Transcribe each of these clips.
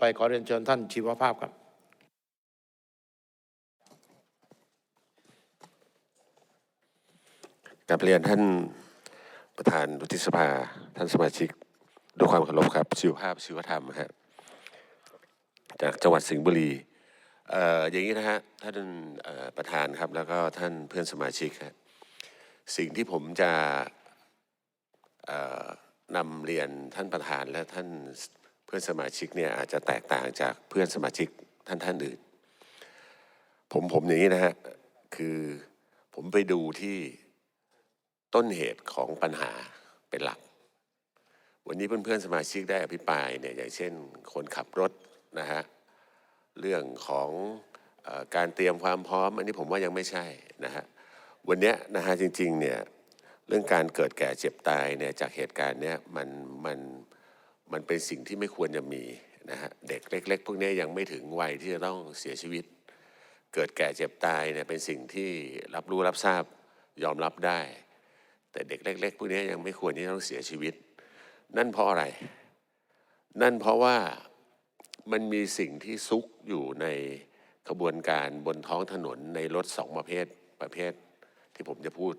ไปขอเรียนเชิญท่านชีวภาพครับ กับเรียนท่านประธานวุฒิสภา ท่านสมาชิกด้วยความเคารพครับชีวภาพชีวธรรมฮะจากจังหวัดสิงห์บุรีเอ่ออย่างนี้นะฮะท่านประธานครับแล้วก็ท่านเพื่อนสมาชิกฮะสิ่งที่ผมจะนำเรียนท่านประธานและท่าน เพื่อนสมาชิกเนี่ยอาจจะแตกต่างจากเพื่อนสมาชิกท่านท่านอื่น ผมผมอย่างนี้นะฮะคือผมไปดูที่ต้นเหตุของปัญหาเป็นหลัก วันนี้เพื่อนๆสมาชิกได้อภิปรายเนี่ยอย่างเช่น คนขับรถนะฮะเรื่องของอการเตรียมความพร้อม อันนี้ผมว่ายังไม่ใช่นะฮะวันเนี้ยนะฮะจริงๆเนี่ยเรื่องการเกิดแก่เจ็บตายเนี่ยจากเหตุการณ์เนี้ยมันมัน มันเป็นสิ่งที่ไม่ควรจะมีนะฮะเด็กเล็ก ๆ พวกนี้ยังไม่ถึงวัยที่จะต้องเสียชีวิต เกิดแก่เจ็บตายเนี่ยเป็นสิ่งที่รับรู้รับทราบยอมรับได้ แต่เด็กเล็ก ๆ พวกนี้ยังไม่ควรที่จะต้องเสียชีวิต นั่นเพราะอะไร นั่นเพราะว่ามันมีสิ่งที่ซุกอยู่ในขบวนการบนท้องถนนในรถสองประเภทประเภทที่ผมจะพูด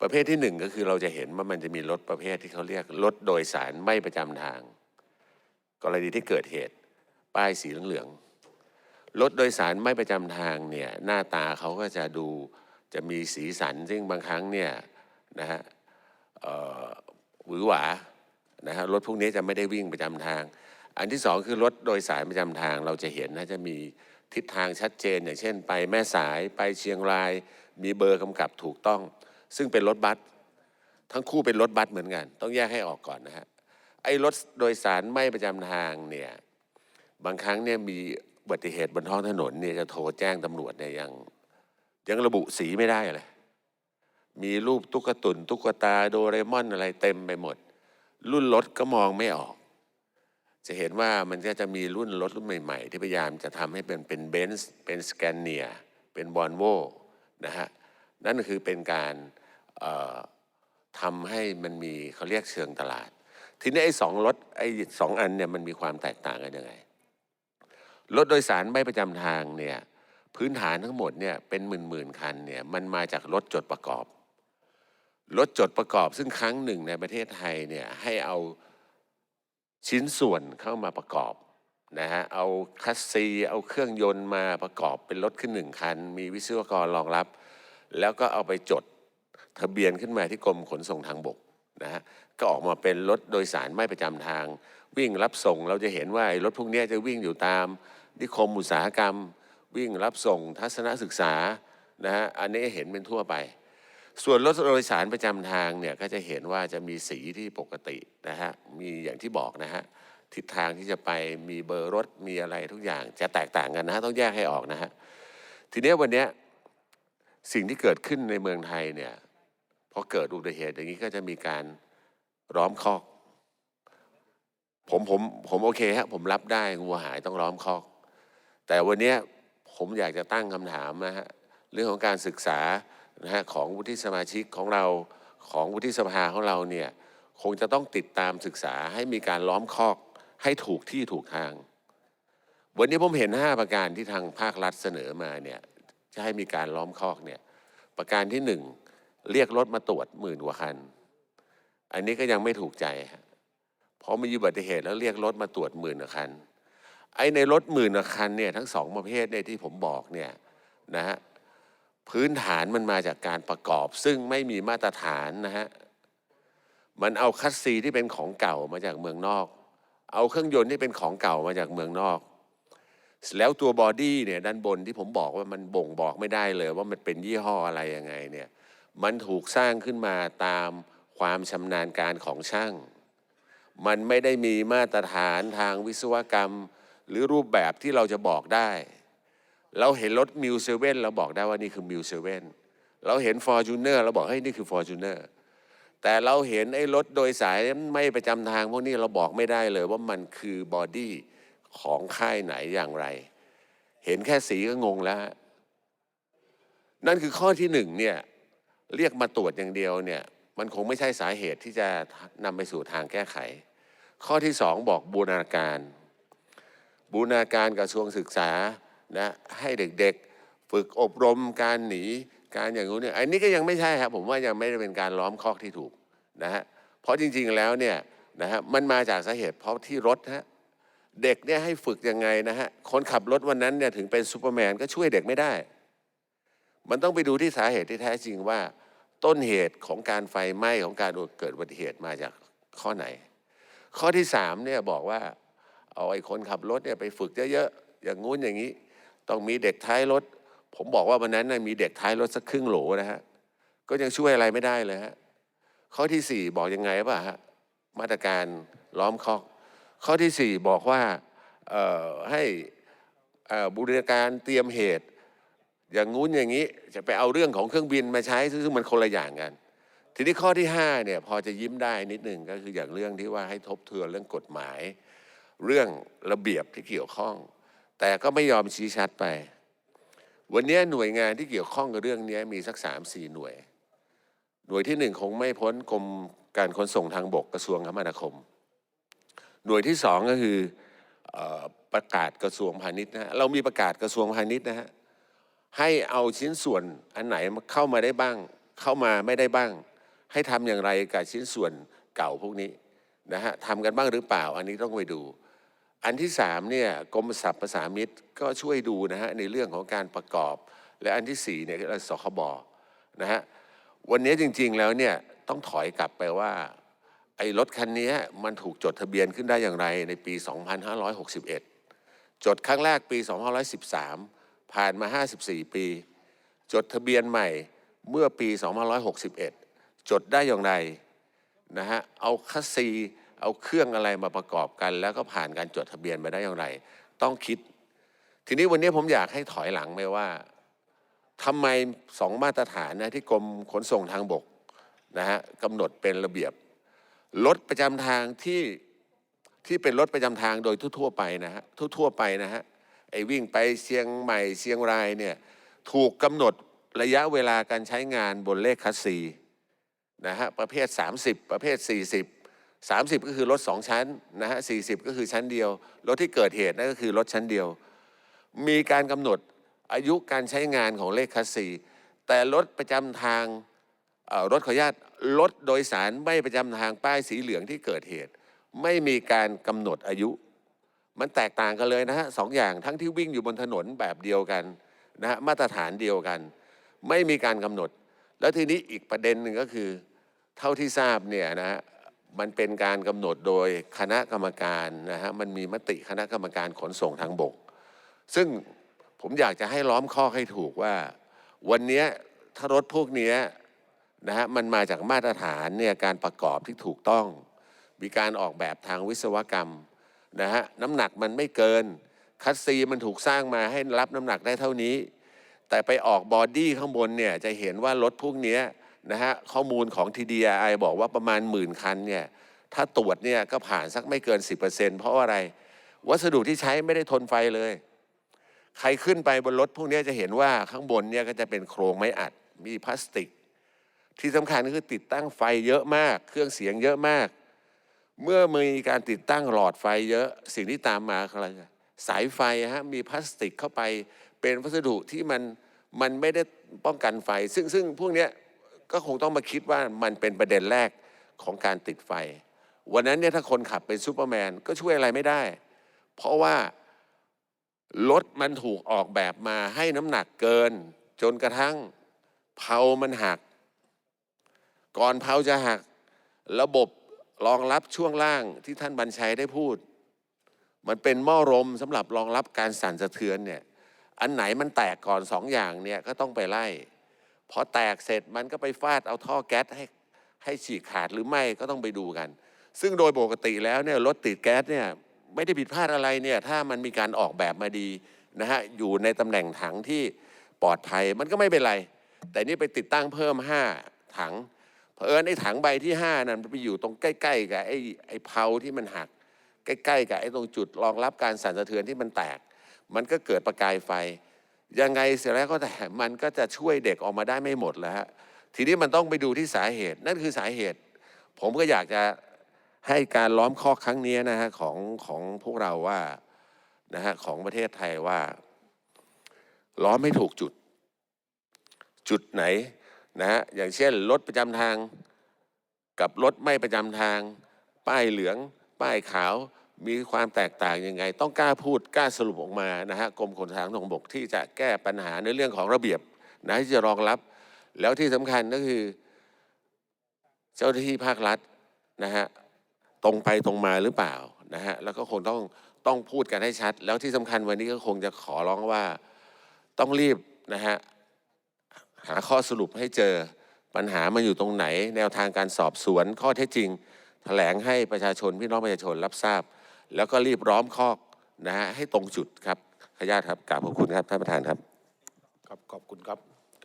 ประเภทที่หนึ่งก็คือเราจะเห็นว่ามันจะมีรถประเภทที่เขาเรียกรถโดยสารไม่ประจำทาง กรณีที่เกิดเหตุ ป้ายสีเหลืองรถโดยสารไม่ประจำทางเนี่ยหน้าตาเขาก็จะดูจะมีสีสันซึ่งบางครั้งเนี่ยนะฮะเอ่อหวือหวานะฮะรถพวกนี้จะไม่ได้วิ่งประจำทาง อันที่สองคือรถโดยสารประจำทาง เราจะเห็นนะจะมีทิศทางชัดเจน อย่างเช่น ไปแม่สายไปเชียงราย มีเบอร์กำกับถูกต้อง ซึ่งเป็นรถบัสทั้งคู่เป็นรถบัสเหมือนกัน ต้องแยกให้ออกก่อนนะฮะไอ้รถโดยสารไม่ประจำทางเนี่ยบางครั้งเนี่ยมีอุบัติเหตุบนท้องถนนเนี่ยจะโทรแจ้งตำรวจเนี่ยยังยังระบุสีไม่ได้เลยมีรูปตุ๊กตุนตุ๊กตาโดเรมอนอะไรเต็มไปหมด รุ่นรถก็มองไม่ออก จะเห็นว่ามันก็จะมีรุ่นรถรุ่นใหม่ ๆ ที่พยายามจะทำให้เป็นเป็นเบนซ์เป็นสแกนเนียเป็นบอนโวนะฮะ นั่นคือเป็นการทำให้มันมีเขาเรียกเชิงตลาด ทีนี้ไอ้สองรถไอ้สองอันเนี่ยมันมีความแตกต่างกันยังไงรถโดยสารไม่ประจำทางเนี่ยพื้นฐานทั้งหมดเนี่ยเป็นหมื่นหมื่นๆคันเนี่ยมันมาจากรถจดประกอบรถจดประกอบซึ่งครั้งหนึ่งในประเทศไทยเนี่ยให้เอาชิ้นส่วนเข้ามาประกอบนะฮะเอาคัสซี เอาเครื่องยนต์มาประกอบเป็นรถขึ้นหนึ่งคัน มีวิศวกรรองรับ แล้วก็เอาไปจดทะเบียนขึ้นมาที่กรมขนส่งทางบกนะฮะก็ออกมาเป็นรถโดยสารไม่ประจำทาง วิ่งรับส่งเราจะเห็นว่าไอ้รถพวกนี้จะวิ่งอยู่ตามนิคมอุตสาหกรรม วิ่งรับส่งทัศนศึกษานะฮะอันนี้เห็นเป็นทั่วไป ส่วนรถโดยสารประจำทางเนี่ยก็จะเห็นว่าจะมีสีที่ปกตินะฮะมีอย่างที่บอกนะฮะทิศทางที่จะไปมีเบอร์รถมีอะไรทุกอย่างจะแตกต่างกันนะฮะต้องแยกให้ออกนะฮะทีนี้วันเนี้ย สิ่งที่เกิดขึ้นในเมืองไทยเนี่ยพอเกิดอุบัติเหตุอย่างนี้ก็จะมีการล้อมคอก ผมผมผมโอเคฮะผมรับได้งูหายต้องล้อมคอก แต่วันนี้ผมอยากจะตั้งคำถามนะฮะเรื่องของการศึกษานะฮะของวุฒิสมาชิกของเราของวุฒิสภาของเราเนี่ยคงจะต้องติดตามศึกษาให้มีการล้อมคอกให้ถูกที่ถูกทาง วันนี้ผมเห็น 5 ประการที่ทางภาครัฐเสนอมาเนี่ย จะให้มีการล้อมคอกเนี่ยประการที่หนึ่งเรียกรถมาตรวจหมื่นกว่าคัน อันนี้ก็ยังไม่ถูกใจเพราะมีอุบัติเหตุแล้วเรียกรถมาตรวจหมื่นกว่าคันไอ้ในรถหมื่นกว่าคันเนี่ยทั้งสองประเภทเนี่ยที่ผมบอกเนี่ยนะฮะพื้นฐานมันมาจากการประกอบ ซึ่งไม่มีมาตรฐานนะฮะมันเอาคัสซีที่เป็นของเก่ามาจากเมืองนอก เอาเครื่องยนต์ที่เป็นของเก่ามาจากเมืองนอก แล้วตัวบอดี้เนี่ยด้านบนที่ผมบอกว่ามันบ่งบอกไม่ได้เลยว่ามันเป็นยี่ห้ออะไรยังไงเนี่ยมันถูกสร้างขึ้นมาตามความชำนาญการของช่าง มันไม่ได้มีมาตรฐานทางวิศวกรรม หรือรูปแบบที่เราจะบอกได้ เราเห็นรถมิวเซเว่นเราบอกได้ว่านี่คือมิวเซเว่นเราเห็นฟอร์จูเนอร์เราบอกให้ยนี่คือฟอร์จูเนอร์แต่เราเห็นไอ้รถโดยสายไม่ประจำทางพวกนี้เราบอกไม่ได้เลยว่ามันคือบอดี้ ของค่ายไหนอย่างไร เห็นแค่สีก็งงแล้ว นั่นคือข้อที่หนึ่งเนี่ยเรียกมาตรวจอย่างเดียวเนี่ยมันคงไม่ใช่สาเหตุที่จะนำไปสู่ทางแก้ไข ข้อที่สองบอกบูรณาการ บูรณาการกระทรวงศึกษานะให้เด็กๆ ฝึกอบรมการหนีการอย่างนู้นเนี่ยอันนี้ก็ยังไม่ใช่ครับผมว่ายังไม่ได้เป็นการล้อมคอกที่ถูกนะฮะเพราะจริงๆแล้วเนี่ยนะฮะมันมาจากสาเหตุเพราะที่รถฮะ เด็กเนี่ยให้ฝึกยังไงนะฮะคนขับรถวันนั้นเนี่ยถึงเป็นซูเปอร์แมนก็ช่วยเด็กไม่ได้ มันต้องไปดูที่สาเหตุที่แท้จริงว่า ต้นเหตุของการไฟไหม้ของการเกิดอุบัติเหตุมาจากข้อไหน ข้อที่สามเนี่ยบอกว่าเอาไอ้คนขับรถเนี่ยไปฝึกเยอะๆอย่างงู้นอย่างนี้ ต้องมีเด็กท้ายรถ ผมบอกว่าวันนั้นนะมีเด็กท้ายรถสักครึ่งโหลนะฮะก็ยังช่วยอะไรไม่ได้เลยฮะข้อที่สี่บอกยังไงป่ะฮะมาตรการล้อมคอก ข้อที่สี่บอกว่าให้บูรณาการเตรียมเหตุ อย่างงู้นอย่างนี้จะไปเอาเรื่องของเครื่องบินมาใช้ซึ่งมันคนละอย่างกัน ทีนี้ข้อที่5เนี่ยพอจะยิ้มได้นิดหนึ่งก็คืออย่างเรื่องที่ว่าให้ทบทวนเรื่องกฎหมาย เรื่องระเบียบที่เกี่ยวข้อง แต่ก็ไม่ยอมชี้ชัดไป วันนี้หน่วยงานที่เกี่ยวข้องกับเรื่องนี้มีสักสามสี่หน่วย หน่วยที่หนึ่งคงไม่พ้นกรมการขนส่งทางบกกระทรวงคมนาคม หน่วยที่สองก็คือประกาศกระทรวงพาณิชย์นะเรามีประกาศกระทรวงพาณิชย์นะฮะให้เอาชิ้นส่วนอันไหนเข้ามาได้บ้าง เข้ามาไม่ได้บ้าง ให้ทำอย่างไรกับชิ้นส่วนเก่าพวกนี้นะฮะทำกันบ้างหรือเปล่า อันนี้ต้องไปดู อันที่สามเนี่ยกรมสรรพสามิตก็ช่วยดูนะฮะในเรื่องของการประกอบ และอันที่สี่เนี่ยก็คือสคบนะฮะวันนี้จริง ๆแล้วเนี่ยต้องถอยกลับไปว่า ไอ้รถคันนี้มันถูกจดทะเบียนขึ้นได้อย่างไรในปี 2561 จดครั้งแรกปี 2513 ผ่านมา 54 ปี จดทะเบียนใหม่เมื่อปี 2561 จดได้อย่างไรนะฮะเอาคัสซีเอาเครื่องอะไรมาประกอบกัน แล้วก็ผ่านการจดทะเบียนมาได้อย่างไร ต้องคิด ทีนี้วันนี้ผมอยากให้ถอยหลังไปว่าทำไมสองมาตรฐานนะที่กรมขนส่งทางบกนะฮะกำหนดเป็นระเบียบ รถประจำทางที่ที่เป็นรถประจำทางโดยทั่วๆไปนะฮะทั่วๆไปนะฮะไอ้วิ่งไปเชียงใหม่เชียงรายเนี่ยถูกกำหนดระยะเวลาการใช้งานบนเลขคัสซีนะฮะประเภท 30 ประเภท 40 30 ก็คือรถ2ชั้นนะฮะ40 ก็คือชั้นเดียว รถที่เกิดเหตุนั่นก็คือรถชั้นเดียว มีการกำหนดอายุการใช้งานของเลขคัสซีแต่รถประจำทาง รถขออนุญาตรถโดยสารไม่ประจำทางป้ายสีเหลืองที่เกิดเหตุ ไม่มีการกำหนดอายุ มันแตกต่างกันเลยนะฮะสองอย่างทั้งที่วิ่งอยู่บนถนนแบบเดียวกันนะฮะมาตรฐานเดียวกัน ไม่มีการกำหนด แล้วทีนี้อีกประเด็นหนึ่งก็คือ เท่าที่ทราบเนี่ยนะฮะมันเป็นการกำหนดโดยคณะกรรมการนะฮะมันมีมติคณะกรรมการขนส่งทางบก ซึ่งผมอยากจะให้ล้อมข้อให้ถูกว่า วันนี้ถ้ารถพวกนี้ นะฮะมันมาจากมาตรฐานเนี่ยการประกอบที่ถูกต้อง มีการออกแบบทางวิศวกรรมนะฮะน้ำหนักมันไม่เกิน คัสซีมันถูกสร้างมาให้รับน้ำหนักได้เท่านี้ แต่ไปออกบอดี้ข้างบนเนี่ยจะเห็นว่ารถพวกนี้นะฮะข้อมูลของ TDI บอกว่าประมาณหมื่นคันเนี่ยถ้าตรวจเนี่ยก็ผ่านสักไม่เกิน 10%เพราะอะไร วัสดุที่ใช้ไม่ได้ทนไฟเลย ใครขึ้นไปบนรถพวกนี้จะเห็นว่าข้างบนเนี่ยก็จะเป็นโครงไม้อัด มีพลาสติก ที่สำคัญก็คือติดตั้งไฟเยอะมาก เครื่องเสียงเยอะมาก เมื่อมีการติดตั้งหลอดไฟเยอะสิ่งที่ตามมาคืออะไรสายไฟฮะมีพลาสติกเข้าไปเป็นวัสดุที่มันมันไม่ได้ป้องกันไฟ ซึ่งซึ่งพวกนี้ก็คงต้องมาคิดว่ามันเป็นประเด็นแรกของการติดไฟ วันนั้นเนี่ยถ้าคนขับเป็นซูเปอร์แมนก็ช่วยอะไรไม่ได้ เพราะว่ารถมันถูกออกแบบมาให้น้ำหนักเกิน จนกระทั่งเพามันหัก ก่อนเพาจะหักระบบรองรับช่วงล่างที่ท่านบัญชัยได้พูด มันเป็นหม้อลมสำหรับรองรับการสั่นสะเทือนเนี่ยอันไหนมันแตกก่อนสองอย่างเนี่ยก็ต้องไปไล่พอแตกเสร็จมันก็ไปฟาดเอาท่อแก๊สให้ให้ฉีกขาดหรือไม่ก็ต้องไปดูกัน ซึ่งโดยปกติแล้วเนี่ยรถติดแก๊สเนี่ยไม่ได้ผิดพลาดอะไรเนี่ยถ้ามันมีการออกแบบมาดีนะฮะอยู่ในตำแหน่งถังที่ปลอดภัยมันก็ไม่เป็นไร แต่นี่ไปติดตั้งเพิ่ม 5 ถัง เผอิญไอ้ถังใบที่5นั้นมันไปอยู่ตรงใกล้ๆกับไอ้ไอ้เพลาที่มันหักใกล้ๆกับไอ้ตรงจุดรองรับการสั่นสะเทือนที่มันแตก มันก็เกิดประกายไฟ ยังไงเสร็จแล้วก็แต่มันก็จะช่วยเด็กออกมาได้ไม่หมดแล้วฮะทีนี้มันต้องไปดูที่สาเหตุ นั่นคือสาเหตุ ผมก็อยากจะให้การล้อมข้อครั้งนี้นะฮะของของพวกเราว่านะฮะของประเทศไทยว่า ล้อมไม่ถูกจุด จุดไหน นะฮะอย่างเช่นรถประจำทาง กับรถไม่ประจำทาง ป้ายเหลือง ป้ายขาวมีความแตกต่างยังไง ต้องกล้าพูดกล้าสรุปออกมานะฮะกรมขนส่งทางบกที่จะแก้ปัญหาในเรื่องของระเบียบนะที่จะรองรับ แล้วที่สำคัญก็คือ เจ้าหน้าที่ภาครัฐนะฮะตรงไปตรงมาหรือเปล่านะฮะแล้วก็คงต้องต้องพูดกันให้ชัด แล้วที่สำคัญวันนี้ก็คงจะขอร้องว่าต้องรีบนะฮะ หาข้อสรุปให้เจอปัญหามันอยู่ตรงไหน แนวทางการสอบสวนข้อเท็จจริง แถลงให้ประชาชนพี่น้องประชาชนรับทราบ แล้วก็รีบร้อมคอกนะฮะให้ตรงจุดครับขออนุญาตครับกราบขอบคุณครับท่านประธานครับ ครับขอบคุณครับ